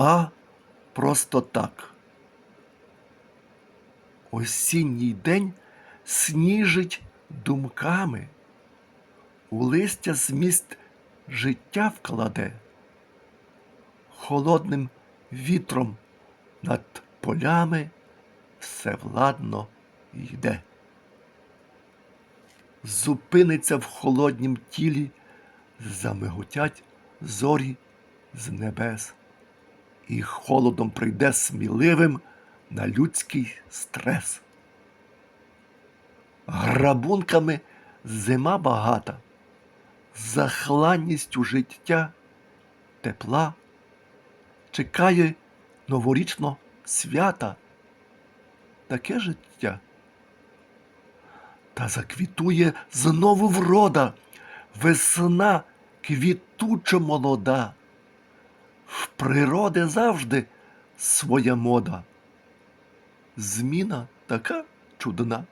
а просто так. Осінній день сніжить думками, у листя зміст життя вкладе, холодним вітром над полями все владно йде. Зупиниться в холоднім тілі, замиготять зорі з небес, і холодом прийде сміливим на людський стрес. Грабунками зима багата, захланністю життя, тепла, чекає новорічно свята, таке життя. Та заквітує знову врода, весна квітучо молода. В природи завжди своя мода. Зміна така чудна.